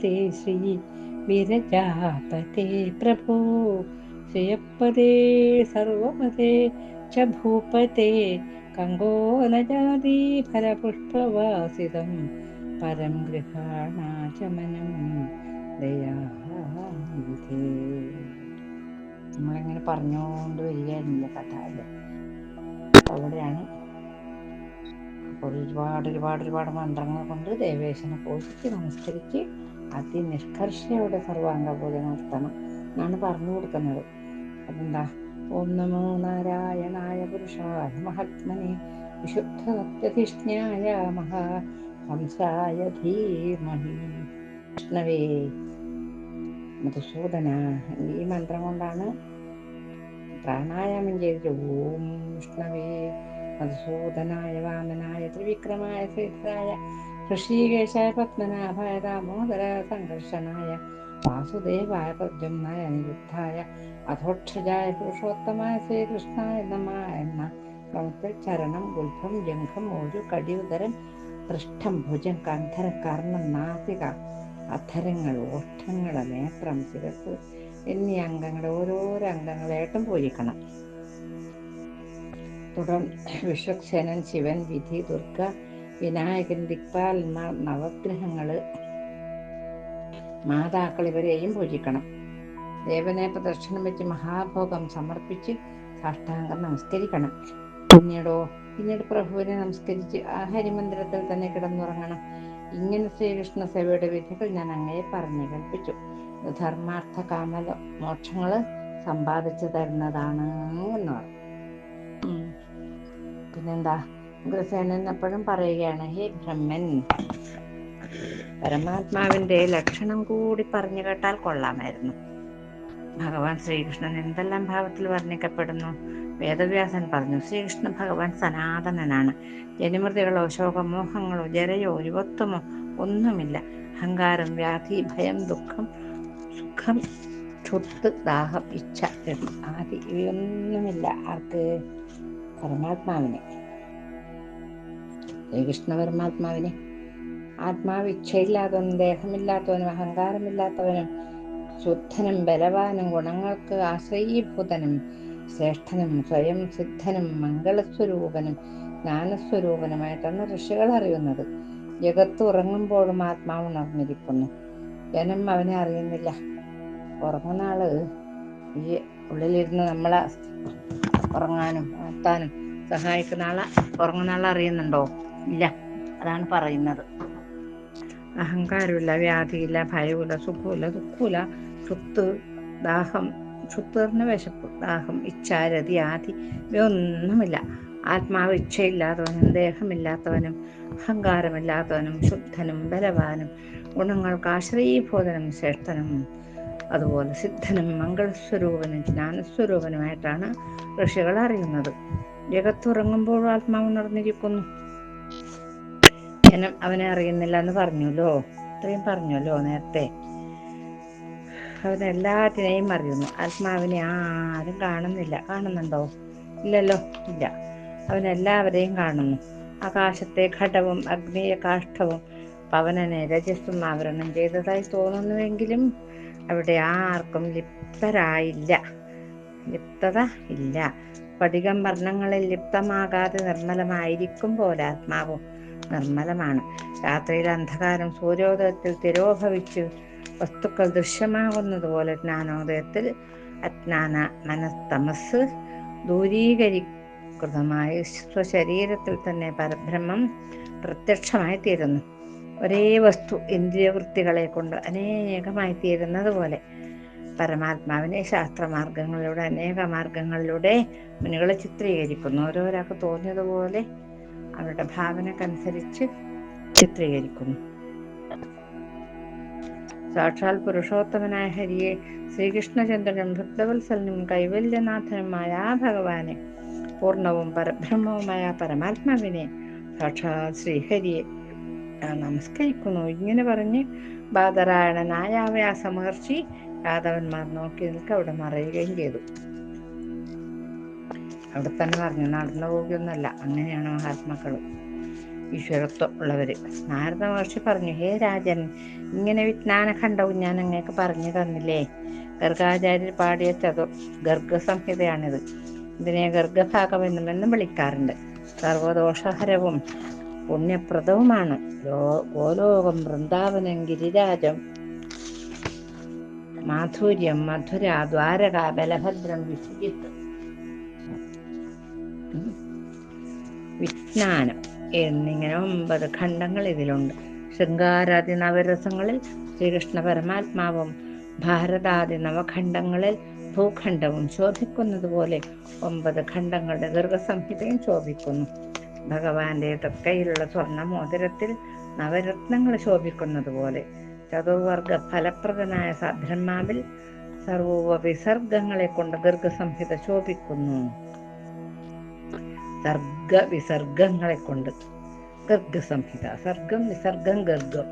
ശ്രീപദേ ശ്രീ വിരജാപതേ പ്രഭോ. ശ്രിയപ്പദേ സർവപദേ ച ഭൂപതേ. കങ്കോലജാതി ഫലപുഷ്പവാസിതം പരം ഗൃഹാണാചമനം ദയാനിധേ നമ്മളിങ്ങനെ പറഞ്ഞുകൊണ്ട് വരികയായിരുന്നില്ല കഥ അല്ലേ? അവിടെയാണ്. അപ്പോൾ ഒരുപാട് ഒരുപാട് ഒരുപാട് മന്ത്രങ്ങൾ കൊണ്ട് ദേവേശനെ പോഷിച്ച് നമസ്കരിച്ച് അതിനിഷ്കർഷയോടെ സർവാംഗപൂജ നടത്തണം എന്നാണ് പറഞ്ഞു കൊടുക്കുന്നത്. അതെന്താ? ഓം നമോ നാരായണായ പുരുഷായ മഹാത്മനെ വിശുദ്ധ സത്യധിഷ്ഠായ മഹാ ഹംസായ ധീമഹി. കൃഷ്ണവേ മധുസൂദന ഈ മന്ത്രം കൊണ്ടാണ് പ്രാണായാമം ചെയ്തിട്ട് ഓം വിഷ്ണവേ മധുസൂദനായ വാമനായ ത്രിവിക്രമായ ശ്രീധരായ ഋഷികേശായ പത്മനാഭായ ദാമോദര സംഘർഷനായ വാസുദേവായ പ്രദ്യുമ്നായ അനിരുദ്ധായ അധോക്ഷജായ പുരുഷോത്തമായ ശ്രീകൃഷ്ണായ നമ എന്ന ക്രമത്തിൽ ചരണം ഗുൽഭം ജംഘം ഒരു കടിയുദരം പൃഷ്ഠം ഭുജം കന്ധര കർണം നാസിക അധരങ്ങൾ ഓഷ്ടങ്ങൾ നേത്രം ശിരസ് എന്നീ അംഗങ്ങളെ ഓരോരോ അംഗങ്ങളായിട്ടും പൂജിക്കണം. തുടർന്ന് വിശ്വക്സേനൻ ശിവൻ വിധി ദുർഗ വിനായകൻ ദിക്പാലന്മാർ നവഗ്രഹങ്ങൾ മാതാക്കൾ ഇവരെയും പൂജിക്കണം. ദേവനെ പ്രദക്ഷിണം വെച്ച് മഹാഭോഗം സമർപ്പിച്ച് സാഷ്ടാംഗം നമസ്കരിക്കണം. പിന്നീടോ പിന്നീട് പ്രഭുവിനെ നമസ്കരിച്ച് ആ ഹരിമന്ദിരത്തിൽ തന്നെ കിടന്നുറങ്ങണം. ഇങ്ങനെ ശ്രീകൃഷ്ണ സേവയുടെ വിധികൾ ഞാൻ അങ്ങയെ പറഞ്ഞു കൽപ്പിച്ചു ധർമാർത്ഥ കാമ മോക്ഷങ്ങൾ സമ്പാദിച്ചു തരുന്നതാണ് എന്ന് പറഞ്ഞു. പിന്നെന്താ? എപ്പോഴും പറയുകയാണ് ഹേ ബ്രഹ്മൻ. പരമാത്മാവിന്റെ ലക്ഷണം കൂടി പറഞ്ഞു കേട്ടാൽ കൊള്ളാമായിരുന്നു. ഭഗവാൻ ശ്രീകൃഷ്ണൻ എന്തെല്ലാം ഭാവത്തിൽ വർണിക്കപ്പെടുന്നു? വേദവ്യാസൻ പറഞ്ഞു ശ്രീകൃഷ്ണ ഭഗവാൻ സനാതനനാണ്. ജനിമൃതികളോ ശോകമോഹങ്ങളോ ജരയോ യുവത്വമോ ഒന്നുമില്ല. അഹങ്കാരം വ്യാധി ഭയം ദുഃഖം സുഖം ക്ഷുത്ത് ദാഹം ഇച്ഛ ആദി ഇവയൊന്നുമില്ല ആർക്ക്? പരമാത്മാവിനെ. ശ്രീകൃഷ്ണ പരമാത്മാവിനെ ആത്മാവ് ഇച്ഛയില്ലാത്തവനും ദേഹമില്ലാത്തവനും അഹങ്കാരമില്ലാത്തവനും ശുദ്ധനും ബലവാനും ഗുണങ്ങൾക്ക് ആശ്രയീഭൂതനും ശ്രേഷ്ഠനും സ്വയം സിദ്ധനും മംഗളസ്വരൂപനും ജ്ഞാനസ്വരൂപനുമായിട്ടാണ് ഋഷികൾ അറിയുന്നത്. ജഗത്ത് ഉറങ്ങുമ്പോഴും ആത്മാവ് ഉണർന്നിരിക്കുന്നു. ജനം അവനെ അറിയുന്നില്ല. ഉറങ്ങുന്ന ആൾ ഈ ഉള്ളിലിരുന്ന് നമ്മളെ ഉറങ്ങാനും ഉണർത്താനും സഹായിക്കുന്ന ആളെ ഉറങ്ങുന്ന ആളെ അറിയുന്നുണ്ടോ? ഇല്ല. അതാണ് പറയുന്നത്. അഹങ്കാരമില്ല വ്യാധിയില്ല ഭയമില്ല സുഖമില്ല ദുഃഖമില്ല സുത്ത് ദാഹം പറഞ്ഞ വിശപ്പ് ദാഹം ഇച്ഛാരതി ആദി ഇവയൊന്നുമില്ല. ആത്മാവ് ഇച്ഛയില്ലാത്തവനും ദേഹമില്ലാത്തവനും അഹങ്കാരമില്ലാത്തവനും ശുദ്ധനും ബലവാനും ഗുണങ്ങൾക്ക് ആശ്രയീഭൂതനും ശ്രേഷ്ഠനും അതുപോലെ സിദ്ധനും മംഗളസ്വരൂപനും ജ്ഞാനസ്വരൂപനുമായിട്ടാണ് ഋഷികൾ അറിയുന്നത്. ജഗത്തുറങ്ങുമ്പോൾ ആത്മാവ് ഉണർന്നിരിക്കുന്നു ജനം അവനെ അറിയുന്നില്ല എന്ന് പറഞ്ഞല്ലോ? ഇത്രയും പറഞ്ഞല്ലോ നേരത്തെ? അവൻ എല്ലാത്തിനെയും അറിയുന്നു. ആത്മാവിനെ ആരും കാണുന്നില്ല. കാണുന്നുണ്ടോ? ഇല്ലല്ലോ. ഇല്ല. അവൻ എല്ലാവരെയും കാണുന്നു. ആകാശത്തെ ഘടവും അഗ്നിയെ കാഷ്ടവും പവനനെ രജസ്സും ആവരണം ചെയ്തതായി തോന്നുന്നുവെങ്കിലും അവിടെ ആർക്കും ലിപ്തരായില്ല. ലിപ്തത ഇല്ല. സ്ഫടികം വർണങ്ങളിൽ ലിപ്തമാകാതെ നിർമ്മലമായിരിക്കും പോലെ ആത്മാവും നിർമ്മലമാണ്. രാത്രിയിൽ അന്ധകാരം സൂര്യോദയത്തിൽ തിരോഭവിച്ച്. വസ്തുക്കൾ ദൃശ്യമാകുന്നതുപോലെ ജ്ഞാനോദയത്തിൽ അജ്ഞാന മനസ്തമസ് ദൂരീകരികൃതമായി സ്വശരീരത്തിൽ തന്നെ പരബ്രഹ്മം പ്രത്യക്ഷമായി തീരുന്നു ഒരേ വസ്തു ഇന്ദ്രിയവൃത്തികളെ കൊണ്ട് അനേകമായി തീരുന്നത് പോലെ പരമാത്മാവിനെ ശാസ്ത്രമാർഗങ്ങളിലൂടെ അനേക മാർഗങ്ങളിലൂടെ മുനികളെ ചിത്രീകരിക്കുന്നു. ഓരോരാൾക്ക് തോന്നിയതുപോലെ അവരുടെ ഭാവനക്കനുസരിച്ച് ചിത്രീകരിക്കുന്നു. സാക്ഷാൽ പുരുഷോത്തമനായ ഹരിയെ ശ്രീകൃഷ്ണചന്ദ്രനും ഭക്തവത്സലനും കൈവല്യനാഥനുമായ ആ ഭഗവാനെ പൂർണവും പരബ്രഹ്മവുമായ പരമാത്മാവിനെ സാക്ഷാൽ ശ്രീഹരിയെ നമസ്കരിക്കുന്നു. ഇങ്ങനെ പറഞ്ഞ് ബാദരായണനായ ആ വ്യാസമഹർഷി യാദവന്മാർ നോക്കി നിൽക്കവിടെ മറയുകയും ചെയ്തു. അവിടെ തന്നെ പറഞ്ഞു നടന്നു പോവുകയൊന്നുമല്ല അങ്ങനെയാണ് മഹാത്മാക്കൾ ഈശ്വരത്വം ഉള്ളവർ നാരദ മഹർഷി പറഞ്ഞു ഹേ രാജൻ ഇങ്ങനെ വിജ്ഞാന ഖണ്ഡവും ഞാൻ അങ്ങേക്ക് പറഞ്ഞു തന്നില്ലേ? ഗർഗാചാര്യർ പാടിയ ചതു ഗർഗസംഹിതയാണിത്. ഇതിനെ ഗർഗഭാഗം എന്നും വിളിക്കാറുണ്ട്. സർവദോഷഹരവും പുണ്യപ്രദവുമാണ്. ഗോലോകം വൃന്ദാവനം ഗിരിരാജം മാധുര്യം മധുര ദ്വാരക ബലഭദ്രം വിശ്വജിത്ത് വിജ്ഞാനം എന്നിങ്ങനെ ഒമ്പത് ഖണ്ഡങ്ങൾ ഇതിലുണ്ട്. ശൃംഗാരാദി നവരസങ്ങളിൽ ശ്രീകൃഷ്ണ പരമാത്മാവും ഭാരതാദി നവഖണ്ഡങ്ങളിൽ ഭൂഖണ്ഡവും ശോഭിക്കുന്നത് പോലെ ഒമ്പത് ഖണ്ഡങ്ങളുടെ ദീർഘസംഹിതയും ശോഭിക്കുന്നു. ഭഗവാന്റെ തക്കയിലുള്ള സ്വർണ മോതിരത്തിൽ നവരത്നങ്ങൾ ശോഭിക്കുന്നത് പോലെ ചതുർവർഗ ഫലപ്രദനായ സബ്രഹ്മാവിൽ സർവോപ വിസർഗങ്ങളെ കൊണ്ട് ദീർഘസംഹിത ശോഭിക്കുന്നു. സർഗ വിസർഗങ്ങളെ കൊണ്ട്. ഗർഗസംഹിത സർഗം വിസർഗം ഗർഗം.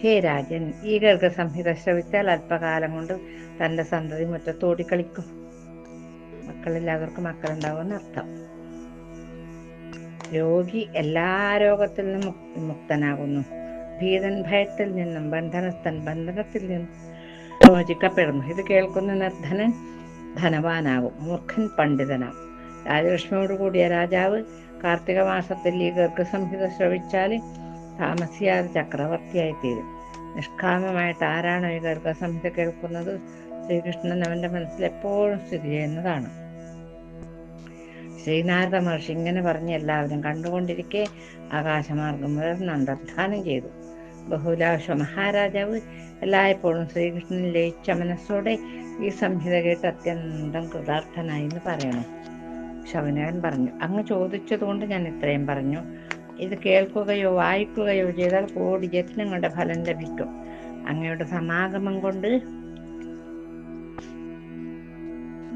ഹേ രാജൻ ഈ ഗർഗസംഹിത ശ്രവിച്ചാൽ അല്പകാലം കൊണ്ട് തന്റെ സന്തതി മുറ്റത്തോടി കളിക്കും. മക്കളില്ലാത്തവർക്ക് മക്കളുണ്ടാവുമെന്ന് അർത്ഥം. രോഗി എല്ലാ രോഗത്തിൽ നിന്നും മുക്തനാകുന്നു. ഭീതൻ ഭയത്തിൽ നിന്നും ബന്ധനസ്ഥൻ ബന്ധനത്തിൽ നിന്നും മോചിക്കപ്പെടുന്നു. ഇത് കേൾക്കുന്ന നിർധനൻ ധനവാനാകും മൂർഖൻ പണ്ഡിതനാകും രാജലക്ഷ്മിയോട് കൂടിയ രാജാവ് കാർത്തിക മാസത്തിൽ ഈ ഗർഗസംഹിത ശ്രവിച്ചാൽ താമസിയാതെ ചക്രവർത്തിയായി തീരും. നിഷ്കാമമായിട്ട് ആരാണോ ഈ ഗർഗസംഹിത കേൾക്കുന്നത്? ശ്രീകൃഷ്ണൻ അവന്റെ മനസ്സിൽ എപ്പോഴും സ്ഥിതി ചെയ്യുന്നതാണ്. ശ്രീനാരദ മഹർഷി ഇങ്ങനെ പറഞ്ഞ് എല്ലാവരും കണ്ടുകൊണ്ടിരിക്കെ ആകാശമാർഗം ഉയർന്ന് ചെയ്തു. ബഹുലാശ മഹാരാജാവ് എല്ലായ്പ്പോഴും ശ്രീകൃഷ്ണൻ ലയിച്ച മനസ്സോടെ ഈ സംഹിത കേട്ട് അത്യന്തം കൃതാർത്ഥനായി എന്ന് പറയണം. ശവനകൻ പറഞ്ഞു. അങ്ങ് ചോദിച്ചതുകൊണ്ട് ഞാൻ ഇത്രയും പറഞ്ഞു. ഇത് കേൾക്കുകയോ വായിക്കുകയോ ചെയ്താൽ കോടി യത്നങ്ങളുടെ ഫലം ലഭിക്കും. അങ്ങയുടെ സമാഗമം കൊണ്ട്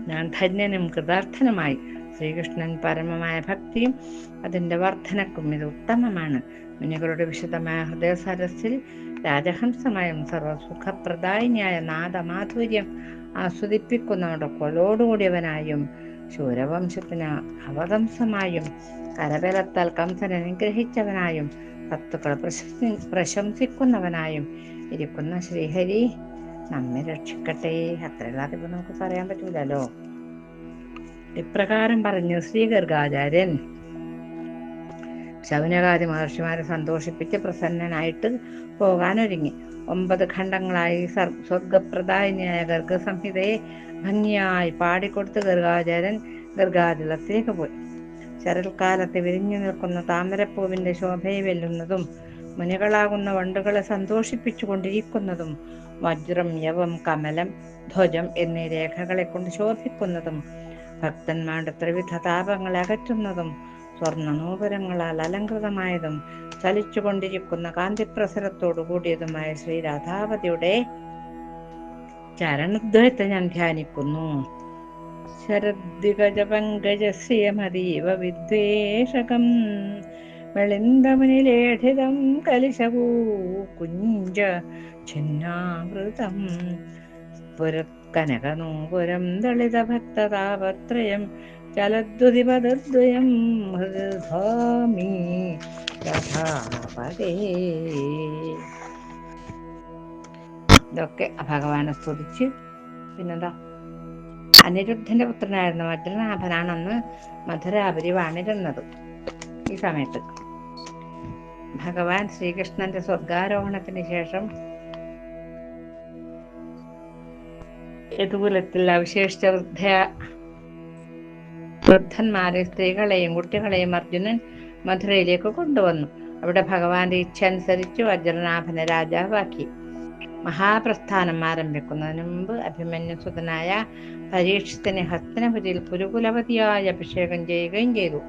ഞാൻ ധന്യനും കൃതാർത്ഥനുമായി ശ്രീകൃഷ്ണൻ പരമമായ ഭക്തിയും അതിന്റെ വർധനക്കും ഇത് ഉത്തമമാണ്. മുനികളുടെ വിശദമായ ഹൃദയ സരസിൽ രാജഹംസമായും സർവസുഖപ്രദായിനിയായ നാദമാധുര്യം ആസ്വദിപ്പിക്കുന്നവരുടെ കൊലോടുകൂടിയവനായും ശൂരവംശത്തിന് അവകംസമായും കരബലത്താൽ കംസൻ അനുഗ്രഹിച്ചവനായും സത്തുക്കൾ പ്രശംസി പ്രശംസിക്കുന്നവനായും ഇരിക്കുന്ന ശ്രീഹരി നമ്മെ രക്ഷിക്കട്ടെ. അത്രയല്ലാതെ ഇപ്പൊ നമുക്ക് പറയാൻ പറ്റൂലല്ലോ ഇപ്രകാരം പറഞ്ഞു ശ്രീ ഗർഗാചാര്യൻ ശൗനകാദി മഹർഷിമാരെ സന്തോഷിപ്പിച്ച് പ്രസന്നനായിട്ട് പോകാനൊരുങ്ങി. ഒമ്പത് ഖണ്ഡങ്ങളായി സ്വർഗപ്രദായിനിയായ ഗർഗസംഹിതയെ ഭംഗിയായി പാടിക്കൊടുത്ത് ഗർഗാചാരൻ ഗർഗാജലത്തേക്ക് പോയി. ശരൽക്കാലത്ത് വിരിഞ്ഞു നിൽക്കുന്ന താമരപ്പൂവിന്റെ ശോഭയെ വെല്ലുന്നതും മുനികളാകുന്ന വണ്ടുകളെ സന്തോഷിപ്പിച്ചുകൊണ്ടിരിക്കുന്നതും വജ്രം യവം കമലം ധ്വജം എന്നീ രേഖകളെ കൊണ്ട് ശോഭിക്കുന്നതും ഭക്തന്മാരുടെ ത്രിവിധ താപങ്ങളെ അകറ്റുന്നതും സ്വർണ നൂപുരങ്ങളാൽ അലങ്കൃതമായതും ചലിച്ചുകൊണ്ടിരിക്കുന്ന കാന്തിപ്രസരത്തോടു കൂടിയതുമായ ശ്രീ രാധാവതിയുടെ ചരണദ്വയത്തെ ഞാൻ ധ്യാനിക്കുന്നു. ശരദ്ദിഗജ പങ്കജ ശ്രിയമതീവ വിദ്വേഷകം വെളിന്തമുനിലേഠിതം കലിശവൂ കുഞ്ച ഛിന്നാമൃതം പുരക്കനകനൂപുരം ദളിത ചലദ്വതിപദദ്വയം ഹൃദാമി രഥാപതേ ഇതൊക്കെ ഭഗവാനെ സ്തുതിച്ച് പിന്നെന്താ? അനിരുദ്ധന്റെ പുത്രനായിരുന്ന വജ്രനാഭനാണ് അന്ന് മധുരാപുരി വാണിരുന്നത് ഈ സമയത്ത്. ഭഗവാൻ ശ്രീകൃഷ്ണന്റെ സ്വർഗാരോഹണത്തിന് ശേഷം യദുകുലത്തിൽ അവശേഷിച്ച വൃദ്ധ വൃദ്ധന്മാരെ സ്ത്രീകളെയും കുട്ടികളെയും അർജുനൻ മധുരയിലേക്ക് കൊണ്ടുവന്നു. അവിടെ ഭഗവാന്റെ ഇച്ഛ അനുസരിച്ച് വജ്രനാഭനെ രാജാവാക്കി. മഹാപ്രസ്ഥാനം ആരംഭിക്കുന്നതിന് മുമ്പ് അഭിമന്യുസുതനായ പരീക്ഷത്തിന് ഹസ്തനപുരിയിൽ പുരുകുലവതിയായി അഭിഷേകം ചെയ്യുകയും ചെയ്തു.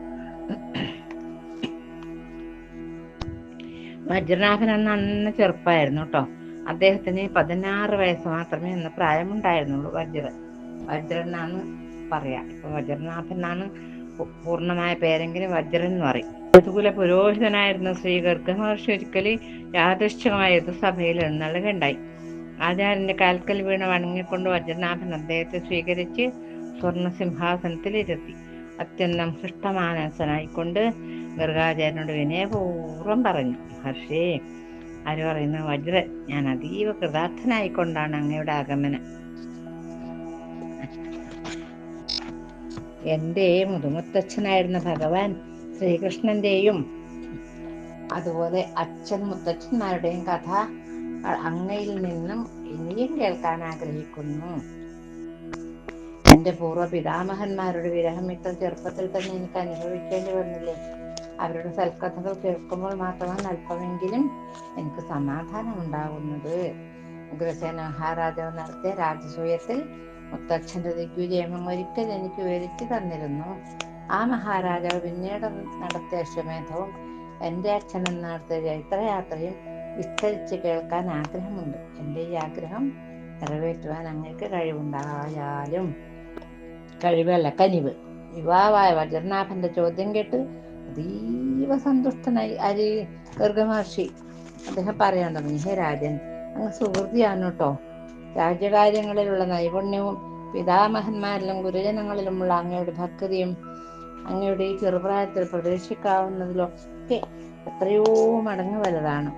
വജ്രനാഭൻ അന്ന് അന്ന് ചെറുപ്പമായിരുന്നു കേട്ടോ. അദ്ദേഹത്തിന് പതിനാറ് വയസ്സ് മാത്രമേ അന്ന് പ്രായമുണ്ടായിരുന്നുള്ളൂ വജ്ര വജ്രൻ എന്നാണ് പറയാ. ഇപ്പൊ വജ്രനാഥൻ എന്നാണ് പൂർണമായ പേരെങ്കിലും വജ്രൻ എന്ന് പറയും. ഋതുകുല പുരോഹിതനായിരുന്ന ശ്രീ ഗർഗ മഹർഷി ഒരിക്കൽ യാദൃശ്ചികമായ ഋതുസഭയിൽ എഴുന്നള്ളുകയുണ്ടായി ആചാര്യന്റെ കാൽക്കൽ വീണ് വണങ്ങിക്കൊണ്ട് വജ്രനാഥൻ അദ്ദേഹത്തെ സ്വീകരിച്ച് സ്വർണ സിംഹാസനത്തിലിരുത്തി അത്യന്തം ഹൃഷ്ടമാനസനായിക്കൊണ്ട് ഗർഗാചാര്യനോട് വിനയപൂർവം പറഞ്ഞു ഹർഷേ ആര് പറയുന്നു വജ്ര ഞാൻ അതീവ കൃതാർത്ഥനായിക്കൊണ്ടാണ് അങ്ങയുടെ ആഗമനം. എന്റെ മുതുമുത്തച്ഛനായിരുന്ന ഭഗവാൻ ശ്രീകൃഷ്ണന്റെയും അതുപോലെ അച്ഛൻ മുത്തച്ഛന്മാരുടെയും കഥ അങ്ങയിൽ നിന്നും ഇനിയും കേൾക്കാൻ ആഗ്രഹിക്കുന്നു. എന്റെ പൂർവ പിതാമഹന്മാരുടെ വിരഹം ഇത്ര ചെറുപ്പത്തിൽ തന്നെ എനിക്ക് അനുഭവിക്കേണ്ടി വന്നില്ലേ? അവരുടെ സൽക്കഥകൾ കേൾക്കുമ്പോൾ മാത്രമാണ് അല്പമെങ്കിലും എനിക്ക് സമാധാനം ഉണ്ടാകുന്നത് ഉഗ്രസേന മഹാരാജാവ് നടത്തിയ രാജസൂയത്തിൽ മുത്തച്ഛന്റെ ദിഗ്വിജയം ഒരിക്കൽ എനിക്ക് വരുത്തി തന്നിരുന്നു. ആ മഹാരാജാവ് പിന്നീട് നടത്തിയ അശ്വമേധവും എന്റെ അച്ഛനും നടത്തിയ ചൈത്രയാത്രയും വിസ്തരിച്ച് കേൾക്കാൻ ആഗ്രഹമുണ്ട്. എന്റെ ഈ ആഗ്രഹം നിറവേറ്റുവാൻ അങ്ങക്ക് കഴിവുണ്ടായാലും കഴിവല്ല കനിവ്. യുവാവായ വജ്രനാഭന്റെ ചോദ്യം കേട്ട് അതീവ സന്തുഷ്ടനായി അരി ഗർഗമഹർഷി അദ്ദേഹം പറയാൻ തുടങ്ങി ഹേ രാജൻ അങ്ങ് സുഹൃതിയാണ് കേട്ടോ രാജ്യകാര്യങ്ങളിലുള്ള നൈപുണ്യവും പിതാമഹന്മാരിലും ഗുരുജനങ്ങളിലുമുള്ള അങ്ങയുടെ ഭക്തിയും അങ്ങയുടെ ഈ ചെറുപ്രായത്തിൽ പ്രതീക്ഷിക്കാവുന്നതിലൊക്കെ എത്രയോ മടങ്ങ് വലുതാണ്.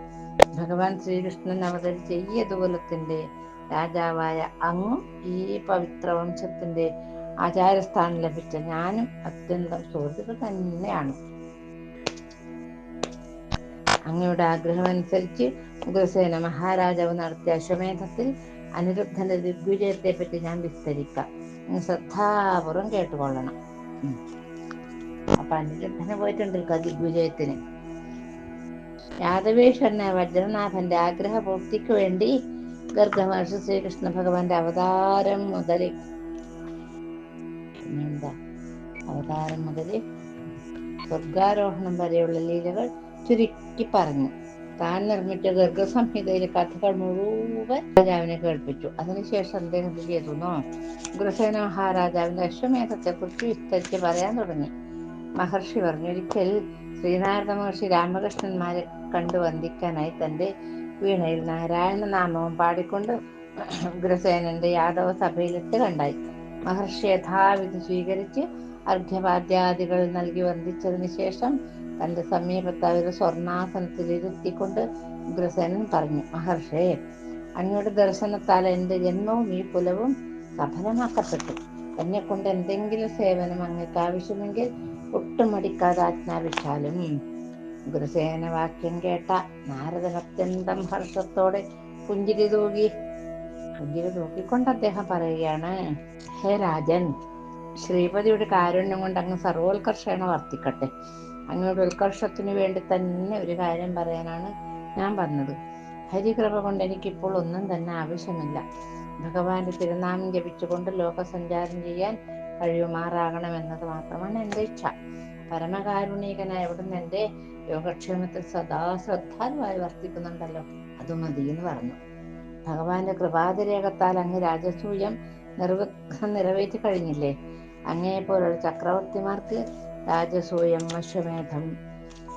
ഭഗവാൻ ശ്രീകൃഷ്ണൻ അവതരിച്ച ഈ യദുകുലത്തിന്റെ രാജാവായ അങ്ങും ഈ പവിത്ര വംശത്തിന്റെ ആചാരസ്ഥാനം ലഭിച്ച ഞാനും അത്യന്തം സുഹൃത്തുക്കൾ തന്നെയാണ്. അങ്ങയുടെ ആഗ്രഹമനുസരിച്ച് ഉഗ്രസേന മഹാരാജാവ് നടത്തിയ അശ്വമേധത്തിൽ അനിരുദ്ധന്റെ ദിഗ്വിജയത്തെ പറ്റി ഞാൻ വിസ്തരിക്കാം. ശ്രദ്ധാപൂർവം കേട്ടുകൊള്ളണം. അപ്പൊ അനിരുദ്ധന് പോയിട്ടുണ്ട് ദിഗ്വിജയത്തിന് യാദവേശ്വരനെ വജ്രനാഥന്റെ ആഗ്രഹ പൂർത്തിക്ക് വേണ്ടി ഗർഗമഹർഷി ശ്രീകൃഷ്ണ ഭഗവാന്റെ അവതാരം മുതൽ പിന്നെന്താ? അവതാരം മുതൽ സ്വർഗാരോഹണം വരെയുള്ള ലീലകൾ ചുരുക്കി പറഞ്ഞു. താൻ നിർമ്മിച്ച ഗർഗസംഹിതയിലെ കഥകൾ മുഴുവൻ രാജാവിനെ കേൾപ്പിച്ചു. അതിനുശേഷം അദ്ദേഹം എന്ത് ചെയ്തു ഉഗ്രസേന മഹാരാജാവിന്റെ അശ്വമേധത്തെ കുറിച്ച് വിസ്തരിച്ച് പറയാൻ തുടങ്ങി. മഹർഷി പറഞ്ഞു ഒരിക്കൽ ശ്രീനാരദ മഹർഷി രാമകൃഷ്ണന്മാരെ കണ്ടു വന്ദിക്കാനായി തന്റെ വീണയിൽ നാരായണ നാമവും പാടിക്കൊണ്ട് ഉഗ്രസേനന്റെ യാദവ സഭയിലിട്ട് കണ്ടായി. മഹർഷി യഥാവിധി സ്വീകരിച്ച് അർഘ്യപാദ്യാദികൾ നൽകി വന്ദിച്ചതിന് ശേഷം തന്റെ സമീപത്ത് സ്വർണാസനത്തിൽ ഇരുത്തിക്കൊണ്ട് ഉഗ്രസേനൻ പറഞ്ഞു മഹർഷേ അങ്ങയുടെ ദർശനത്താൽ എന്റെ ജന്മവും ഈ കുലവും സഫലമാക്കപ്പെട്ടു. എന്നെ കൊണ്ട് എന്തെങ്കിലും സേവനം അങ്ങക്ക് ആവശ്യമെങ്കിൽ ഒട്ടും മടിക്കാതെ ആജ്ഞാപിച്ചാലും. ഉഗ്രസേന വാക്യം കേട്ട നാരദൻ അത്യന്തം ഹർഷത്തോടെ പുഞ്ചിരി തൂകി പുഞ്ചിരി തൂക്കിക്കൊണ്ട് അദ്ദേഹം പറയുകയാണ് ഹേ രാജൻ ശ്രീപതിയുടെ കാരുണ്യം കൊണ്ട് അങ്ങ് സർവോത്കർഷേണ വർത്തിക്കട്ടെ. അങ്ങയുടെ ഉത്കർഷത്തിനു വേണ്ടി തന്നെ ഒരു കാര്യം പറയാനാണ് ഞാൻ പറഞ്ഞത്. ഹരികൃപ കൊണ്ട് എനിക്കിപ്പോൾ ഒന്നും തന്നെ ആവശ്യമില്ല. ഭഗവാന്റെ തിരുനാമം ജപിച്ചുകൊണ്ട് ലോകസഞ്ചാരം ചെയ്യാൻ കഴിയുമാറാകണമെന്നത് മാത്രമാണ് എന്റെ ഇച്ഛ. പരമകാരുണികനായ അവിടുന്ന് എന്റെ യോഗക്ഷേമത്തിൽ സദാ ശ്രദ്ധാലുവായി വർത്തിക്കുന്നുണ്ടല്ലോ. അത് മതി എന്ന് പറഞ്ഞു. ഭഗവാന്റെ കൃപാതിരേഖത്താൽ അങ്ങ് രാജസൂയം നിർവ നിറവേറ്റി കഴിഞ്ഞില്ലേ? അങ്ങയെ പോലുള്ള ചക്രവർത്തിമാർക്ക് രാജസൂയം അശ്വമേധം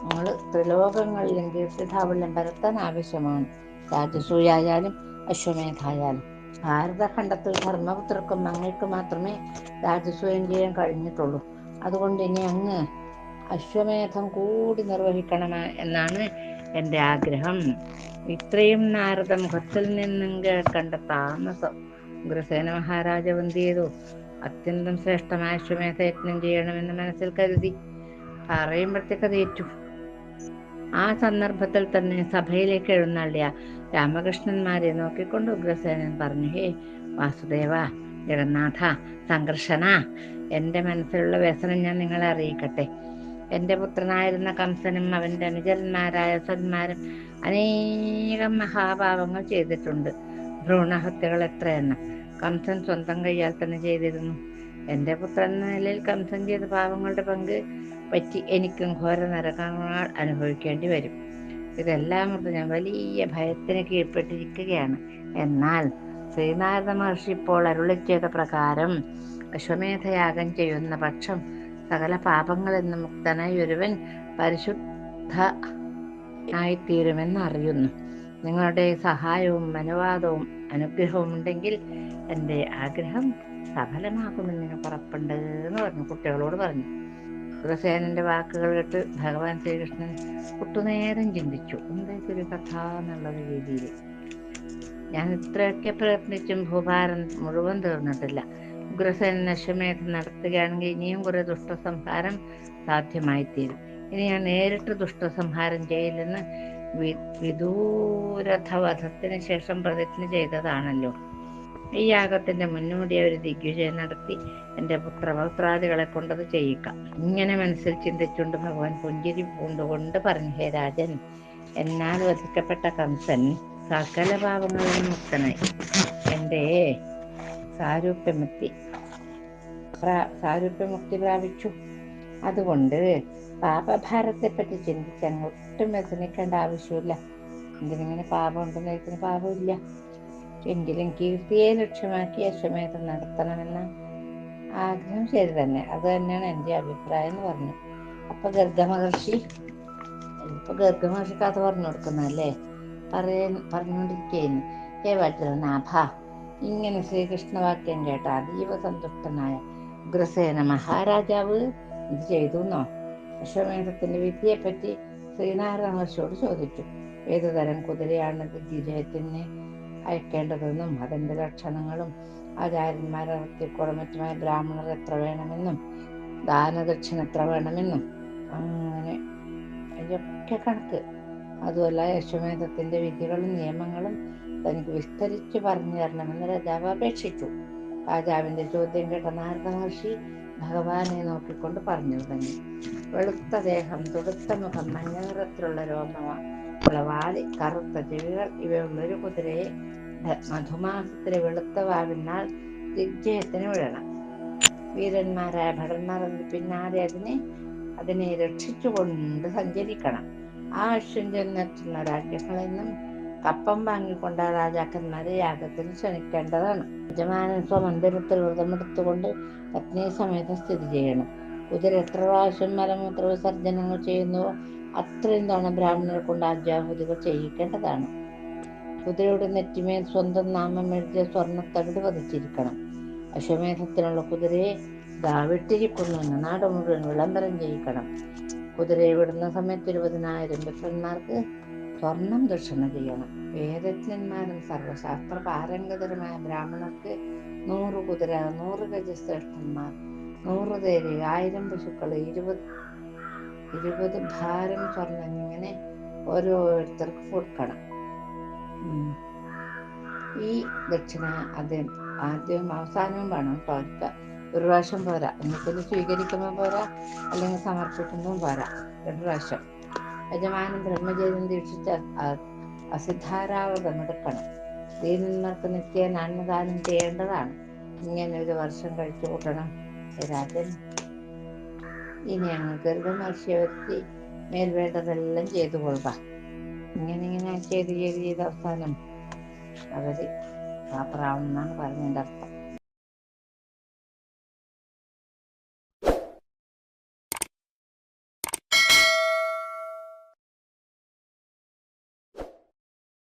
നമ്മൾ ത്രിലോകങ്ങളിലും കീർത്തിധാവിലും പരത്താൻ ആവശ്യമാണ്. രാജസൂയായാലും അശ്വമേധായാലും. ഭാരതഖണ്ഡത്തിൽ ധർമ്മപുത്രർക്കും അങ്ങയ്ക്ക് മാത്രമേ രാജസൂയം ചെയ്യാൻ കഴിഞ്ഞിട്ടുള്ളൂ. അതുകൊണ്ട് ഇനി അങ്ങ് അശ്വമേധം കൂടി നിർവഹിക്കണം എന്നാണ് എന്റെ ആഗ്രഹം. ഇത്രയും നാരദ മുഖത്തിൽ നിന്നും കേൾക്കേണ്ട താമസം. ഉഗ്രസേന മഹാരാജാവ് എന്ത് ചെയ്തു? അത്യന്തം ശ്രേഷ്ഠമായ അശ്വമേധ യജ്ഞം ചെയ്യണമെന്ന് മനസ്സിൽ കരുതി പറയുമ്പോഴത്തേക്ക് അത് ഏറ്റു ആ സന്ദർഭത്തിൽ തന്നെ സഭയിലേക്ക് എഴുന്നള്ളിയ രാമകൃഷ്ണന്മാരെ നോക്കിക്കൊണ്ട് ഉഗ്രസേനൻ പറഞ്ഞു ഹേ വാസുദേവ ജഗന്നാഥ സംഘർഷണ എന്റെ മനസ്സിലുള്ള വ്യസനം ഞാൻ നിങ്ങളെ അറിയിക്കട്ടെ. എന്റെ പുത്രനായിരുന്ന കംസനും അവന്റെ അനുജന്മാരായ സന്മാരും അനേകം മഹാഭാവങ്ങൾ ചെയ്തിട്ടുണ്ട്. ഭ്രൂണഹത്യകൾ എത്രയെണ്ണം? കംസൻ സ്വന്തം കൈയാൽ തന്നെ ചെയ്തിരുന്നു. എന്റെ പുത്രൻ എന്ന നിലയിൽ കംസൻ ചെയ്ത പാപങ്ങളുടെ പങ്ക് പറ്റി എനിക്കും ഘോര നരകങ്ങൾ അനുഭവിക്കേണ്ടി വരും. ഇതെല്ലാം കൊണ്ട് ഞാൻ വലിയ ഭയത്തിന് കീഴ്പ്പെട്ടിരിക്കുകയാണ്. എന്നാൽ ശ്രീനാരദ മഹർഷി ഇപ്പോൾ അരുളി ചെയ്ത പ്രകാരം അശ്വമേധയാഗം ചെയ്യുന്ന പക്ഷം സകല പാപങ്ങളിൽ നിന്ന് മുക്തനായി ഒരുവൻ പരിശുദ്ധ ആയിത്തീരുമെന്ന് അറിയുന്നു. നിങ്ങളുടെ സഹായവും അനുവാദവും അനുഗ്രഹവും ഉണ്ടെങ്കിൽ എന്റെ ആഗ്രഹം സഫലമാകുമെന്നതിന് ഉറപ്പുണ്ട് എന്ന് പറഞ്ഞു. കുട്ടികളോട് പറഞ്ഞു. ഉഗ്രസേനന്റെ വാക്കുകൾ കേട്ട് ഭഗവാൻ ശ്രീകൃഷ്ണൻ ഒട്ടുനേരം ചിന്തിച്ചു. എന്തായിട്ടൊരു കഥ എന്നുള്ള രീതിയിൽ. ഞാൻ ഇത്രയൊക്കെ പ്രയത്നിച്ചും ഭൂഭാരം മുഴുവൻ തീർന്നിട്ടില്ല. ഉഗ്രസേന നശമേധം നടത്തുകയാണെങ്കിൽ ഇനിയും കുറെ ദുഷ്ടസംഹാരം സാധ്യമായിത്തീരും. ഇനി ഞാൻ നേരിട്ട് ദുഷ്ടസംഹാരം ചെയ്യില്ലെന്ന് വിദൂരഥവധത്തിന് ശേഷം പ്രതിജ്ഞ ചെയ്തതാണല്ലോ. ഈ യാഗത്തിന്റെ മുന്നോടിയായി ഒരു ദിഗ്വിജയം നടത്തി എന്റെ പുത്രപൗത്രാദികളെ കൊണ്ടത് ചെയ്യുക. ഇങ്ങനെ മനസ്സിൽ ചിന്തിച്ചുകൊണ്ട് ഭഗവാൻ പുഞ്ചിരി പൂണ്ടുകൊണ്ട് പറഞ്ഞു ഹേ രാജൻ എന്നാൽ വധിക്കപ്പെട്ട കംസൻ സകല പാപങ്ങളിൽ മുക്തനായി. എന്റെ സാരൂപ്യമുക്തി സാരൂപ്യമുക്തി പ്രാപിച്ചു. അതുകൊണ്ട് പാപഭാരത്തെ പറ്റി ചിന്തിക്കാൻ ഒട്ടും വ്യസനിക്കേണ്ട ആവശ്യമില്ല. എന്തിനിങ്ങനെ പാപം ഉണ്ടെന്ന് ചോദിക്കുന്ന പാപമില്ല. എങ്കിലും കീർത്തിയെ ലക്ഷ്യമാക്കി അശ്വമേധം നടത്തണമെന്ന ആഗ്രഹം ശരി തന്നെ. അത് തന്നെയാണ് എന്റെ അഭിപ്രായം എന്ന് പറഞ്ഞു. അപ്പൊ ഗർഗമഹർഷി ഇപ്പൊ ഗർഗമഹർഷി കഥ പറഞ്ഞു കൊടുക്കുന്നല്ലേ പറയ പറഞ്ഞുകൊണ്ടിരിക്കുന്നു ഹേ വജ്രനാഭ ഇങ്ങനെ ശ്രീകൃഷ്ണവാക്യം കേട്ട അതീവ സന്തുഷ്ടനായ ഉഗ്രസേന മഹാരാജാവ് ഇത് ചെയ്തു എന്നോ അശ്വമേധത്തിന്റെ വിധിയെപ്പറ്റി ശ്രീനാരായണ മഹർഷിയോട് ചോദിച്ചു. ഏതുതരം കുതിരയാണ് ദിഗ്വിജയത്തിന് അയക്കേണ്ടതെന്നും അതിന്റെ ലക്ഷണങ്ങളും ആചാര്യന്മാരെ വൃത്തിക്കോടും മറ്റുമായ ബ്രാഹ്മണർ എത്ര വേണമെന്നും ദാനദക്ഷിണ എത്ര വേണമെന്നും അങ്ങനെ അതിന്റെയൊക്കെ കണക്ക്. അതുമല്ല യശോമേധത്തിന്റെ വിധികളും നിയമങ്ങളും തനിക്ക് വിസ്തരിച്ച് പറഞ്ഞു തരണമെന്ന് രാജാവ് അപേക്ഷിച്ചു. രാജാവിന്റെ ചോദ്യം കേട്ട നാരദ മഹർഷി ഭഗവാനെ നോക്കിക്കൊണ്ട് പറഞ്ഞു തുടങ്ങി. വെളുത്ത ദേഹം തുടുത്ത മുഖം മഞ്ഞ നിറത്തിലുള്ള രോമ വാൽ കറുത്ത ചെവികൾ ഇവയുള്ളൊരു കുതിരയെ മധുമാസത്തിലെ വെളുത്ത വാവിനാൽ ദിഗ്ജയത്തിന് വിടണം. വീരന്മാരായ ഭടന്മാർ അതിന് പിന്നാലെ അതിനെ അതിനെ രക്ഷിച്ചുകൊണ്ട് സഞ്ചരിക്കണം. ആ അശ്വൻ ചെന്നെത്തുന്ന രാജ്യങ്ങളിൽ നിന്നും കപ്പം വാങ്ങിക്കൊണ്ട രാജാക്കന്മാരെ യാഗത്തിന് ക്ഷണിക്കേണ്ടതാണ് യജമാനൻ സ്വമന്ദിരത്തിൽ വ്രതമെടുത്തുകൊണ്ട് പത്നി സമേതം സ്ഥിതി ചെയ്യണം. കുതിര എത്ര പ്രാവശ്യം മലമൂത്ര വിസർജനങ്ങൾ ചെയ്യുന്നുവോ അത്രയും തവണ ബ്രാഹ്മണർ കൊണ്ട് ആജ്യാഹുതികൾ ചെയ്യിക്കേണ്ടതാണ്. കുതിരയുടെ നെറ്റിമേൽ സ്വന്തം നാമം എഴുതിയ സ്വർണത്തകിട് പതിച്ചിരിക്കണം അശ്വമേധത്തിനുള്ള കുതിരയെ ദാവിട്ടിരിക്കുന്നു എന്ന് നാട് മുഴുവൻ വിളംബരം ചെയ്യിക്കണം. കുതിരയെ വിടുന്ന സമയത്ത് ഇരുപതിനായിരം പുത്രന്മാർക്ക് സ്വർണം ദക്ഷിണ ചെയ്യണം. വേദജ്ഞന്മാരും സർവശാസ്ത്ര പാരംഗതരുമായ ബ്രാഹ്മണർക്ക് നൂറ് കുതിര നൂറ് ഗജശ്രേഷ്ഠന്മാർ നൂറ് തേര് ആയിരം പശുക്കൾ ഇരുപത് ഇരുപത് ഭാരം സ്വർണം എന്നിങ്ങനെ ഓരോരുത്തർക്ക് കൊടുക്കണം. ഈ ദക്ഷിണ ആദ്യം ആദ്യവും അവസാനവും വേണം തോൽക്ക ഒരു പ്രാവശ്യം പോരാ. എന്നിട്ട് സ്വീകരിക്കുമ്പോൾ പോരാ അല്ലെങ്കിൽ സമർപ്പിക്കുമ്പോൾ പോരാ. രണ്ട് പ്രാവശ്യം. യജമാനൻ ബ്രഹ്മചര്യം ദീക്ഷിച്ച അസിദ്ധാരാവതം എടുക്കണം ദീനന്മാർക്ക് നിത്യേന അന്നദാനം ചെയ്യേണ്ടതാണ്. ഇങ്ങനെ ഒരു വർഷം കഴിച്ചു കൂട്ടണം. രാജൻ ഇനി ഞങ്ങൾക്കൊരു ഗർഭമഹർഷിയെ മേൽവേണ്ടതെല്ലാം മേൽ വേണ്ടതെല്ലാം ചെയ്തു കൊടുക്കാം ഇങ്ങനെ ഇങ്ങനെ ചെയ്ത് ചെയ്ത് ചെയ്ത് അവസാനം അവർ പാപ്പറാവണമെന്നാണ് പറഞ്ഞതിന്റെ അർത്ഥം